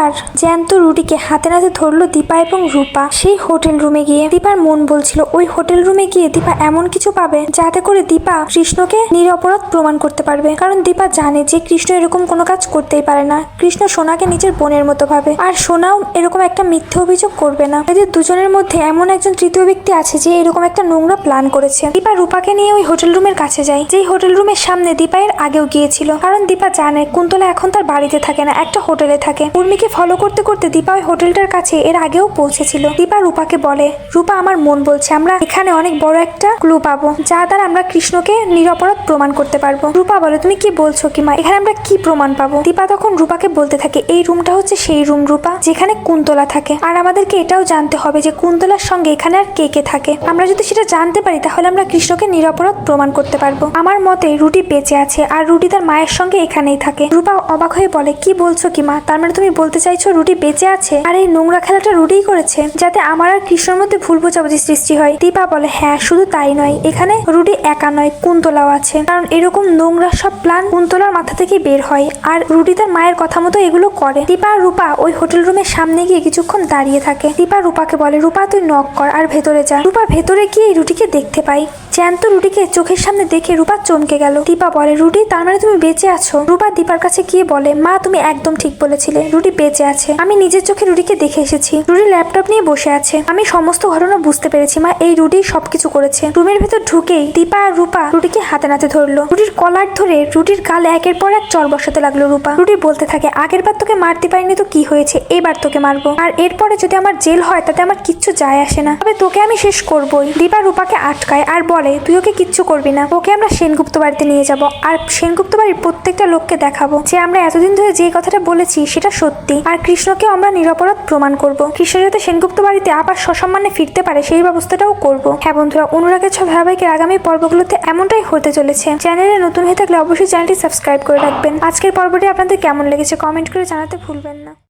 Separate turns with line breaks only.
আর জ্যান্ত রুটিকে হাতে নাতে ধরলো দীপা এবং রূপা। সেই হোটেল রুমে গিয়ে দীপার মন বলছিল, ওই হোটেল রুমে গিয়ে দীপা এমন কিছু পাবে যাতে করে দীপা কৃষ্ণকে নিরপরাধ প্রমাণ করতে পারবে। কারণ দীপা জানে যে কৃষ্ণ এরকম কোনো কাজ করতেই পারে না। কৃষ্ণ সোনাকে নিজের বোনের মতো ভাবে। আর সোনাও এরকম একটা মিথ্যে অভিযোগ করবে না। এদের দুজনের মধ্যে এমন একজন তৃতীয় ব্যক্তি আছে যে এরকম একটা নোংরা প্ল্যান করেছে। দীপা রূপাকে নিয়ে ওই হোটেল রুমের কাছে যায়। যেই হোটেল রুমের সামনে দীপা এর আগেও গিয়েছিল। কারণ দীপা জানে কুন্তলা এখন তার বাড়িতে থাকে না, একটা হোটেলে থাকে। উর্মিকে ফলো করতে করতে দীপা ওই হোটেলটার কাছে এর আগেও পৌঁছেছিল। দীপা রূপাকে বলে, রূপা, আমার মন বলছে, আমরা এখানে অনেক বড় একটা ক্লু পাবো, যা দ্বারা আমরা কৃষ্ণকে নিরপরাধ প্রমাণ করতে পারব। রূপা বলে, তুমি কি বলছো কি, মা? এখানে আমরা কি প্রমাণ পাবো? দীপা তখন রূপাকে বলতে থাকে, এই রুমটা হচ্ছে সেই রুম, রূপা, যেখানে কুন্তলা থাকে। আর আমাদেরকে এটাও জানতে হবে যে কুন্তলার সঙ্গে এখানে আর কে কে থাকে। আমরা যদি সেটা জানতে পারি, তাহলে আমরা কৃষ্ণকে নিরপরাধ প্রমাণ করতে পারব। আমার মতে, রুটি বেঁচে আছে, আর রুটি তার মায়ের সঙ্গে এখানেই থাকে। রূপা অবাক হয়ে বলে, কি বলছো কি, মা? তার মানে তুমি বলতে চাইছো রুটি বেঁচে আছে? আর এই নোংরা খেলাটা রুটিই করেছে, যাতে আমার আর কৃষ্ণর মধ্যে ভুল বোঝাবুঝি সৃষ্টি হয়। দীপা বলে হ্যাঁ শুধু তাই নয়, এখানে রুটি একা নয়, কুন্তলাও আছে। কারণ এরকম নোংরা সব প্ল্যান কুন্তলার মাথা থেকে বের হয়, আর রুটি তার মায়ের কথা মতো এগুলো করে। দীপা আর রূপা ওই হোটেল রুমের সামনে গিয়ে কিছুক্ষণ দাঁড়িয়ে থাকে। দীপা রূপাকে বলে, রূপা, তুই নক কর আর ভেতরে যা। রূপা ভেতরে গিয়ে রুটিকে দেখতে পাই জ্যান্ত রুটিকে চোখের সামনে দেখে রূপা চমকে গেল। দীপা বলে, রুটি, তার মানে তুমি বেঁচে আছো? রূপা দীপার কাছে গিয়ে বলে, মা, তুমি একদম ঠিক বলেছিলে। রুটি বেঁচে আছে। আমি নিজের চোখে রুটিকে দেখে এসেছি। রুটি ল্যাপটপ নিয়ে বসে আছে। আমি সমস্ত ঘটনা বুঝতে পেরেছি, মা। এই রুটি সবকিছু করেছে। রুমের ভেতর ঢুকেই দীপা আর রূপা রুটিকে হাতে নাতে ধরলো। রুটির কলার ধরে রুটির গালে একের পর এক চর বসাতে লাগল রূপা। রুটি বলতে থাকে, আগের বার তোকে মারতে পারিনি তো কি হয়েছে? এবার তোকে মারবো। আর এরপরে যদি আমার জেল হয়, তাতে আমার কিচ্ছু যায় আসে না। তবে তোকে আমি শেষ করবই। দীপা রূপাকে আটকায় আর বলে, তুই ওকে কিচ্ছু করবি না। ওকে আমরা সেনগুপ্ত বাড়িতে নিয়ে যাব। আর সেনগুপ্ত বাড়ির প্রত্যেকটা লোককে দেখাবো। যে আমরা এতদিন ধরে যে কথাটা বলেছি, সেটা সত্যি। আর কৃষ্ণকে আমরা নিরাপরাধ প্রমাণ করব। কৃষ্ণ যাতে সেনগুপ্ত বাড়িতে আবার সসম্মানে ফিরতে পারে, সেই ব্যবস্থাটাও করব। হ্যাঁ বন্ধুরা, অনুরাগের ছ ধারাবাহিকের আগামী পর্বগুলোতে এমনটাই হতে চলেছে। চ্যানেলে নতুন হয়ে থাকলে অবশ্যই চ্যানেলটি সাবস্ক্রাইব করে রাখবেন। আজকের পর্বটি আপনাদের কেমন লেগেছে কমেন্ট করে জানাতে ভুলবেন না।